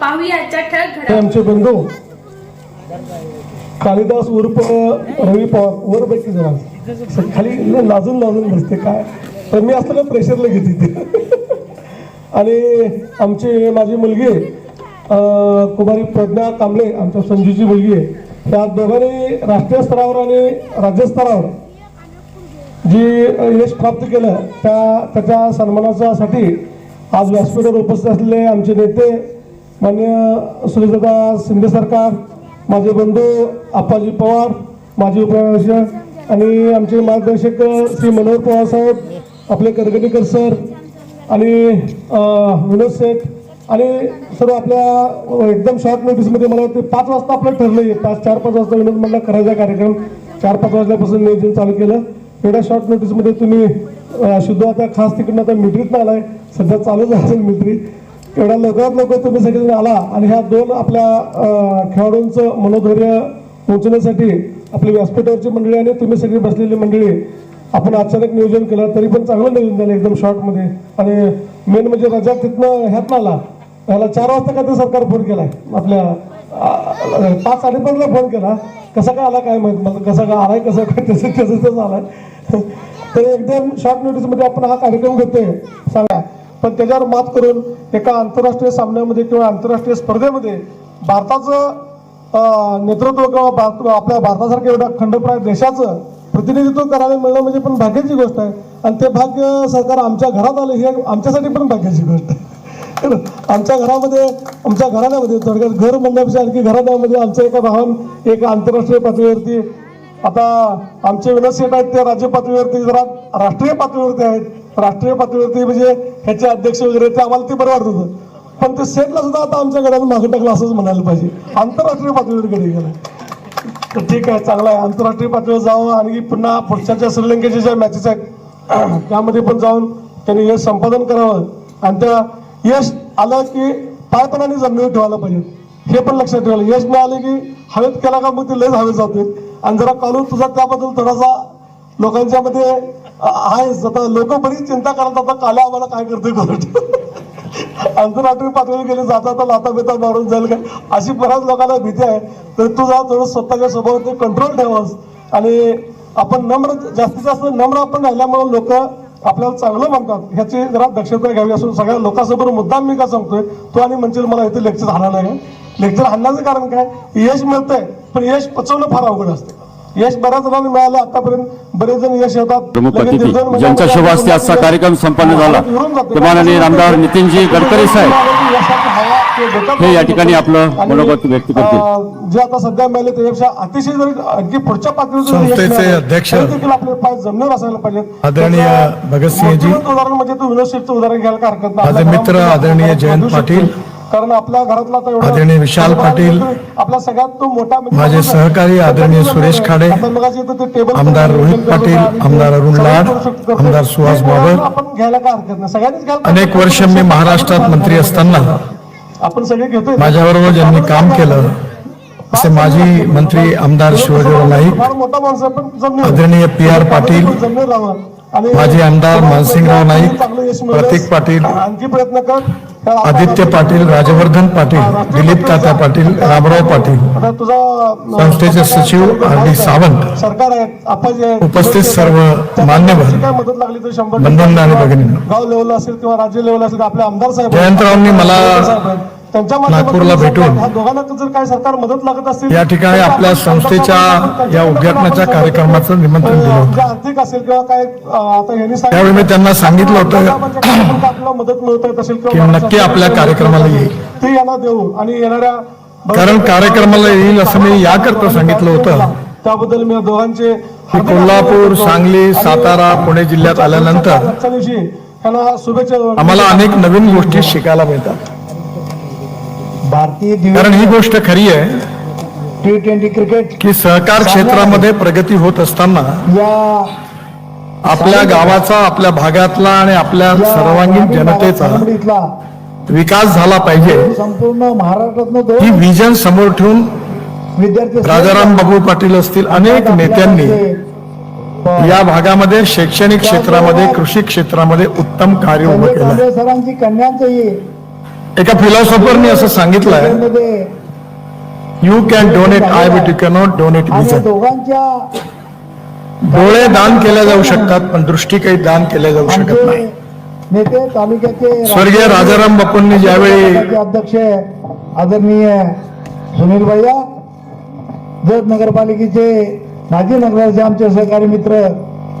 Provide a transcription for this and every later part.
पाहूया आजच्या ठळक हे आमचे बंधू. कालिदास उर्फ रवी पवार वर बैठी जरा. खाली लाजून लाजून बसते काय? तर मी असताना प्रेशरला घेते ते आणि आमची माझी मुलगी कुमारी प्रज्ञा कांबळे आमच्या संजूची मुलगी आहे. त्या दोघांनी राष्ट्रीय स्तरावर आणि राज्यस्तरावर जी यश प्राप्त केलं त्या त्याच्या सन्मानासाठी आज व्यासपीठावर उपस्थित असलेले आमचे नेते मान्य सुरेशदादा शिंदे सरकार माझे बंधू आप्पाजी पवार माजी उपराध्यक्ष आणि आमचे मार्गदर्शक श्री मनोहर पवार साहेब आपले करगणीकर सर आणि विनोद शेठ आणि सर्व आपल्या एकदम शॉर्ट नोटीसमध्ये मला वाटते पाच वाजता आपलं ठरलं पाच चार पाच वाजता विनोद मंडळ करायचा कार्यक्रम. चार पाच वाजल्यापासून नियोजन चालू केलं. एवढ्या शॉर्ट नोटीसमध्ये तुम्ही शुद्ध आता खास तिकडनं आता आला आलाय. सध्या चालूच असेल मिलिटरी एवढ्या लवकरात लवकर तुम्ही सगळेजण आला आणि ह्या दोन आपल्या खेळाडूंचं मनोधैर्य पोहोचण्यासाठी आपली व्यासपीठावरची मंडळी आणि तुम्ही सगळी बसलेली मंडळी आपण अचानक नियोजन केलं तरी पण चांगलं नियोजन झालं एकदम शॉर्टमध्ये आणि मेन म्हणजे रजा तिथनं ह्यात आला. त्याला चार वाजता का ते सरकार फोन केलाय? आपल्या पाच साडेपाचला फोन केला. कसा काय आला काय माहीत? मला कसा काय आलाय कसं काय तसं त्याचं तसं आलाय तर एकदम शॉर्ट नोटीसमध्ये आपण हा कार्यक्रम घेतोय. सांगा. पण त्याच्यावर मात करून एका आंतरराष्ट्रीय सामन्यामध्ये किंवा आंतरराष्ट्रीय स्पर्धेमध्ये भारताचं नेतृत्व किंवा भारत आपल्या भारतासारख्या एवढ्या खंडप्राय देशाचं प्रतिनिधित्व करायला मिळणं म्हणजे पण भाग्याची गोष्ट आहे. आणि ते भाग्य सरकार आमच्या घरात आलं हे आमच्यासाठी पण भाग्याची गोष्ट आहे. आमच्या घरामध्ये आमच्या घराण्यामध्ये थोडक्यात घर म्हणण्यापेक्षा आणखी घराण्यामध्ये आमच्या एका भावान एक आंतरराष्ट्रीय पातळीवरती आता आमचे विनोद आहेत ते राज्य पातळीवरती जरा राष्ट्रीय पातळीवरती आहेत. राष्ट्रीय पातळीवरती म्हणजे ह्याचे अध्यक्ष वगैरे ते आम्हाला ते बरं वाटत होतं. पण ते सेटला सुद्धा आता आमच्या घरात मागे टाकलं असंच म्हणायला पाहिजे. आंतरराष्ट्रीय पातळीवर कधी गेलं. तर ठीक आहे चांगलं आहे. आंतरराष्ट्रीय पातळीवर जावं आणि पुन्हा पुढच्या श्रीलंकेच्या ज्या मॅचेस आहेत त्यामध्ये पण जाऊन त्यांनी यश संपादन करावं आणि त्या यश आलं की पायपणाने जमिनीवर ठेवायला पाहिजे. हे पण लक्षात ठेवायला. यश मिळालं की हवेत केला का मग ते लयच हवेत जातील. आणि जरा कालून तुझा त्याबद्दल थोडासा लोकांच्या मध्ये आहे आता लोक बरीच चिंता करतात आता काला आम्हाला काय करते कोर्ट आंतरराष्ट्रीय पातळीवर गेले जाता तर लाता बिता मारून जाईल काय अशी बऱ्याच लोकांना भीती आहे. तर तू जा थोडं स्वतःच्या स्वभावावरती कंट्रोल ठेवास. आणि आपण नम्र जास्तीत जास्त नम्र आपण राहिल्यामुळे लोक आपल्याला चांगलं म्हणतात. ह्याची जरा दक्षता घ्यावी असून सगळ्या लोकांसमोर मुद्दाम मी का सांगतोय तो आणि म्हणशील मला इथे लेक्चर हाणार नाही लेक्चर हाणण्याचं कारण काय? यश मिळतंय पण यश पचवणं फार अवघड असतं. यश बऱ्याच जणांना मिळालं. आतापर्यंत बरेच जण यश येतात. ज्यांच्या शुभ हस्ते आजचा कार्यक्रम संपन्न झाला. ते माननीय आमदार नितीनजी गडकरी साहेब. हे या ठिकाणी आपलं मनोगत व्यक्त करतील. जे आता सध्या मिळाले त्यापेक्षा अतिशय जरी आणखी पुढच्या पातळीवर अध्यक्ष आपले पाय जमिनीवर असायला पाहिजेत. आदरणीय भगतसिंहजी, उदाहरण म्हणजे तू विनोद शेठचं उदाहरण घ्यायला हरकत नाही. मित्र आदरणीय जयंत. पाटील, कारण आपल्या घरातला आदरणीय विशाल पाटील, आपला सगळ्यात तो मोठा म्हणजे माझे. सहकारी आदरणीय सुरेश खाडे, आमदार रोहित पाटील, आमदार अरुण लाड. आमदार सुहास बाबर. आपण घ्यायला काय हरकत नाही सगळ्यांनीच घ्यायला अनेक वर्ष मी महाराष्ट्रात मंत्री असताना आपण सगळे घेतोय माझ्याबरोबर ज्यांनी काम केलं असे माजी मंत्री आमदार शिवाजीराव नाईक. आदरणीय पी आर पाटील, माजी आमदार मानसिंगराव नाईक. प्रतीक पाटील, आणखी प्रयत्न कर आदित्य पाटील राजवर्धन पाटील दिलीप तात्या पाटील रामराव पाटील आता तुझा अं, संस्थेचे सचिव आर डी सावंत सरकार. उपस्थित सर्व मान्यवर, बंधूंनो आणि भगिनींनो. गाव लेवल असेल किंवा राज्य लेवल असेल तर आपले आमदार साहेब जयंतरावनी मला नागपूरला भेटून ह्या दोघांना जर काय सरकार मदत लागत असेल या ठिकाणी आपल्या संस्थेच्या या उद्घाटनाच्या कार्यक्रमाचं निमंत्रण दिलं होतं. त्यावेळी मी त्यांना सांगितलं होतं. आपल्याला मदत मिळत येत असेल की नक्की आपल्या कार्यक्रमाला येईल. ते यांना देऊ आणि येणाऱ्या कारण कार्यक्रमाला येईल असं मी याकरता सांगितलं होतं. त्याबद्दल मी दोघांचे कोल्हापूर सांगली सातारा पुणे जिल्ह्यात आल्यानंतर आम्हाला अनेक नवीन गोष्टी शिकायला मिळतात. भारतीय कारण ही गोष्ट खरी आहे टी ट्वेंटी क्रिकेट की सहकार क्षेत्रामध्ये प्रगती होत असताना या आपल्या गावाचा आपल्या भागातला आणि आपल्या सर्वांगीण जनतेचा विकास झाला पाहिजे. संपूर्ण महाराष्ट्रातनं ही विजन समोर ठेवून विद्यार्थी राजाराम बाबू पाटील असतील अनेक नेत्यांनी या भागामध्ये शैक्षणिक क्षेत्रामध्ये कृषी क्षेत्रामध्ये उत्तम कार्य उभं केलं सरांची कन्यांचंही एका फिलॉसॉफरनी असं सांगितलंय क्रिकेटमध्ये you can donate eye but you cannot donate दोघांच्या डोळे दान केले जाऊ शकतात पण दृष्टी काही दान केल्या जाऊ शकत नाही. नेते तालुक्याचे स्वर्गीय राजाराम बापूंनी ज्यावेळी अध्यक्ष आदरणीय सुनील भैया जत नगरपालिकेचे माजी नगराचे आमचे सहकारी मित्र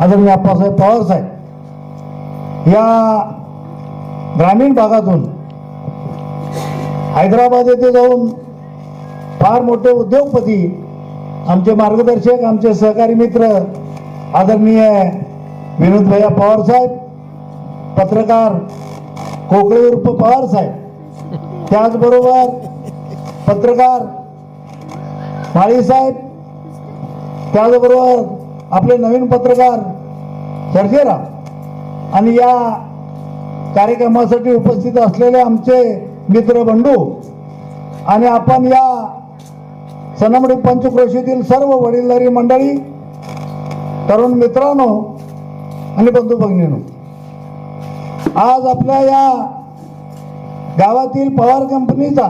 आदरणीय अप्पासाहेब पवार साहेब या ग्रामीण भागातून हैदराबाद येथे जाऊन फार मोठे उद्योगपती आमचे मार्गदर्शक आमचे सहकारी मित्र आदरणीय विनोद भैया पवार साहेब पत्रकार कोकळे उर्फ पवार साहेब. त्याचबरोबर पत्रकार माळी साहेब. त्याचबरोबर आपले नवीन पत्रकार सर्जेराव. आणि या कार्यक्रमासाठी उपस्थित असलेले आमचे मित्र बंडू आणि आपण या सनमडी पंचक्रोशीतील सर्व वडीलधारी मंडळी तरुण मित्रांनो आणि बंधू भगिनीनो आज आपल्या या गावातील पवार कंपनीचा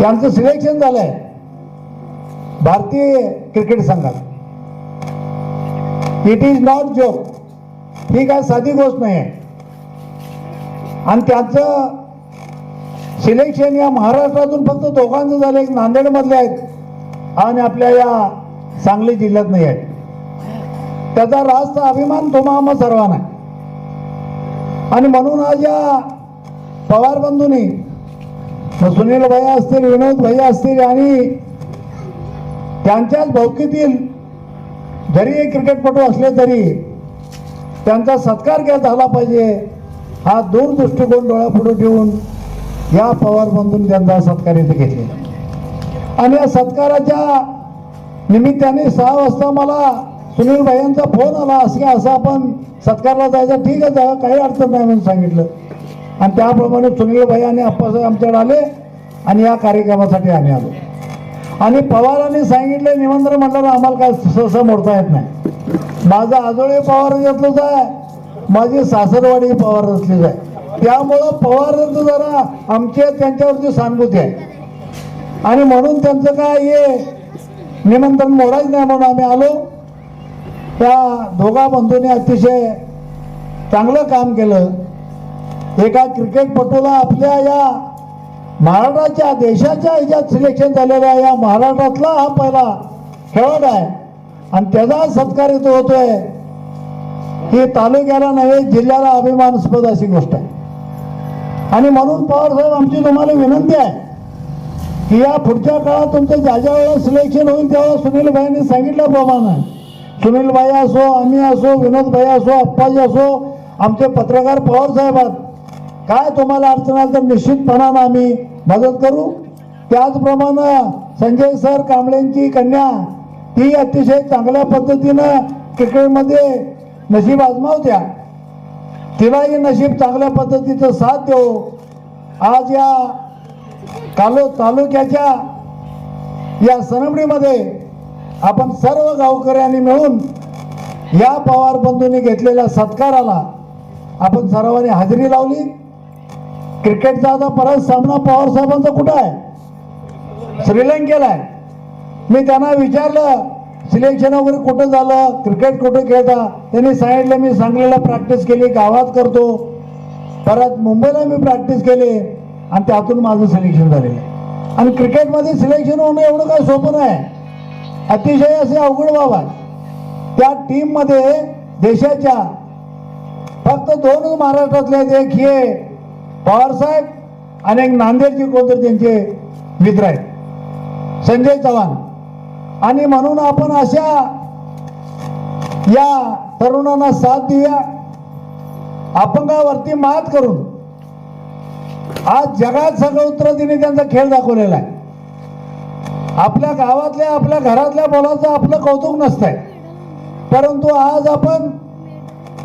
यांचं सिलेक्शन झालंय भारतीय क्रिकेट संघात. इट इज नॉट जोक ही काय साधी गोष्ट नाही आहे आणि त्यांचं सिलेक्शन या महाराष्ट्रातून फक्त दोघांचं झालं. एक नांदेडमधले आहेत आणि आपल्या या सांगली जिल्ह्यात नाही आहेत. त्याचा रास्त अभिमान तुम्हा सर्वांना आणि म्हणून आज या पवार बंधूंनी सुनील भैया असतील विनोद भैया असतील आणि त्यांच्याच भौकीतील जरी एक क्रिकेटपटू असले तरी त्यांचा सत्कार केला झाला पाहिजे. हा दूरदृष्टिकोन डोळ्यापुढे ठेवून या पवार बंधून त्यांचा सत्कार इथे घेतले. आणि या सत्काराच्या निमित्ताने सहा वाजता मला सुनील भाईंचा फोन आला असं की असं आपण सत्कारला जायचं ठीक आहे जावं काही अडचण नाही म्हणून सांगितलं. आणि त्याप्रमाणे सुनील भाई आणि अप्पासाहेब आमच्याकडे आले आणि या कार्यक्रमासाठी आम्ही आलो. आणि पवारांनी सांगितले निमंत्रण म्हटलं आम्हाला काय सहसा मोडता येत नाही. माझा आजोळे पवार घेतलंच आहे. माझी सासरवाडी पवार असलेली आहे. त्यामुळं पवारांचं जरा आमची त्यांच्यावरची सहानुभूती आहे आणि म्हणून त्यांचं काय हे निमंत्रण मोडायचं नाही म्हणून आम्ही आलो. त्या दोघा बंधूंनी अतिशय चांगलं काम केलं. एका क्रिकेटपटूला आपल्या या महाराष्ट्राच्या देशाच्या ह्याच्यात सिलेक्शन झालेल्या या महाराष्ट्रातला हा पहिला खेळाडू आहे. आणि त्याचा सत्कार इथं होतोय. हे तालुक्याला नव्हे जिल्ह्याला अभिमानास्पद अशी गोष्ट आहे. आणि म्हणून पवार साहेब आमची तुम्हाला विनंती आहे की या पुढच्या काळात तुमचं ज्या ज्या वेळेला सिलेक्शन होईल त्यावेळेला सुनीलभाईंनी सांगितल्याप्रमाणे सुनीलभाई असो आम्ही असो विनोदभाई असो अप्पाजी असो आमचे पत्रकार पवार साहेब आहेत. काय तुम्हाला अडचण आली तर निश्चितपणानं आम्ही मदत करू. त्याचप्रमाणे संजय सर कांबळेंची कन्या ती अतिशय चांगल्या पद्धतीनं क्रिकेटमध्ये नशीब आजमावत्या तिलाही नशीब चांगल्या पद्धतीचं साथ देऊ. आज या कालो तालुक्याच्या या सनमडीमध्ये आपण सर्व गावकऱ्यांनी मिळून या पवार बंधूंनी घेतलेल्या सत्काराला आपण सर्वांनी हजेरी लावली. क्रिकेटचा आता परत सामना पवार साहेबांचा कुठं आहे? श्रीलंकेला आहे. मी त्यांना विचारलं सिलेक्शन वगैरे कुठं झालं? क्रिकेट कुठं खेळता? त्यांनी सांगितलं मी सांगलीला प्रॅक्टिस केली गावात करतो. परत मुंबईला मी प्रॅक्टिस केली आणि त्यातून माझं सिलेक्शन झालेलं आहे. आणि क्रिकेटमध्ये सिलेक्शन होणं एवढं काय सोपं नाही. अतिशय असे अवघड बाब आहे त्या टीममध्ये देशाच्या फक्त दोनच महाराष्ट्रातले आहेत. एक हे पवारसाहेब आणि एक नांदेडचे कोणतरी त्यांचे मित्र आहेत. संजय चव्हाण. आणि म्हणून आपण अशा या तरुणांना साथ देऊया. अपंगावरती मात करून. आज जगात सगळं तिने त्यांचा खेळ दाखवलेला आहे. आपल्या गावातल्या आपल्या घरातल्या मुलाचं आपलं कौतुक नसतंय. परंतु आज आपण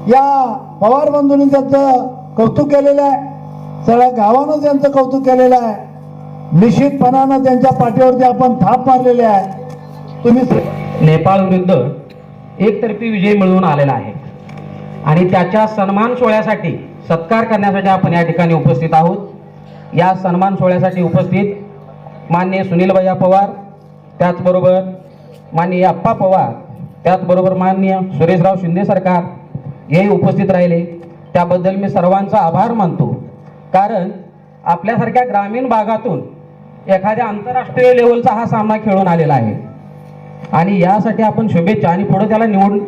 या पवार बंधूंनी त्यांचं कौतुक केलेलं आहे. सगळ्या गावानं त्यांचं कौतुक केलेलं आहे. निश्चितपणानं त्यांच्या पाठीवरती आपण थाप मारलेले आहे. तुम्ही नेपाळ विरुद्ध एकतर्फी विजय मिळवून आलेला आहे. आणि त्याच्या सन्मान सोहळ्यासाठी सत्कार करण्यासाठी आपण या ठिकाणी उपस्थित आहोत. या सन्मान सोहळ्यासाठी उपस्थित माननीय सुनीलभैया पवार त्याचबरोबर माननीय अप्पा पवार त्याचबरोबर माननीय सुरेशराव शिंदे सरकार हेही उपस्थित राहिले. त्याबद्दल मी सर्वांचा आभार मानतो. कारण आपल्यासारख्या ग्रामीण भागातून एखाद्या आंतरराष्ट्रीय लेवलचा हा सामना खेळून आलेला आहे. आणि यासाठी आपण शुभेच्छा. आणि पुढे त्याला निवडून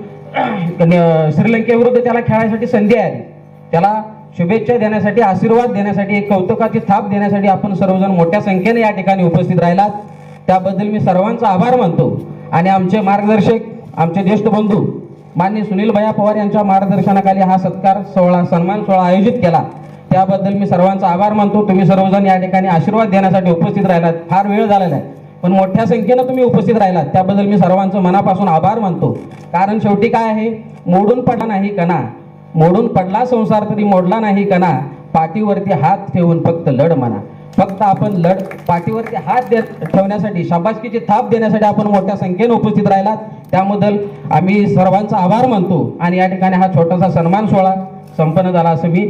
श्रीलंकेविरुद्ध त्याला खेळायसाठी संधी आली त्याला शुभेच्छा देण्यासाठी आशीर्वाद देण्यासाठी एक कौतुकाची थाप देण्यासाठी आपण सर्वजण मोठ्या संख्येने या ठिकाणी उपस्थित राहिलात. त्याबद्दल मी सर्वांचा आभार मानतो. आणि आमचे मार्गदर्शक आमचे ज्येष्ठ बंधू माननीय सुनील भैया पवार यांच्या मार्गदर्शनाखाली हा सत्कार सोहळा सन्मान सोहळा आयोजित केला. त्याबद्दल मी सर्वांचा आभार मानतो. तुम्ही सर्वजण या ठिकाणी आशीर्वाद देण्यासाठी उपस्थित राहिलात. फार वेळ झालेला आहे. पण मोठ्या संख्येनं तुम्ही उपस्थित राहिलात. त्याबद्दल मी सर्वांचं मनापासून आभार मानतो. कारण शेवटी काय आहे? मोडून पडला नाही कणा. मोडून पडला संसार तरी मोडला नाही कणा. पाठीवरती हात ठेवून फक्त लढ म्हणा. फक्त आपण लढ पाठीवरती हात दे ठेवण्यासाठी शाबासकीची थाप देण्यासाठी आपण मोठ्या संख्येने उपस्थित राहिलात. त्याबद्दल आम्ही सर्वांचा आभार मानतो. आणि या ठिकाणी हा छोटासा सन्मान सोहळा संपन्न झाला असं मी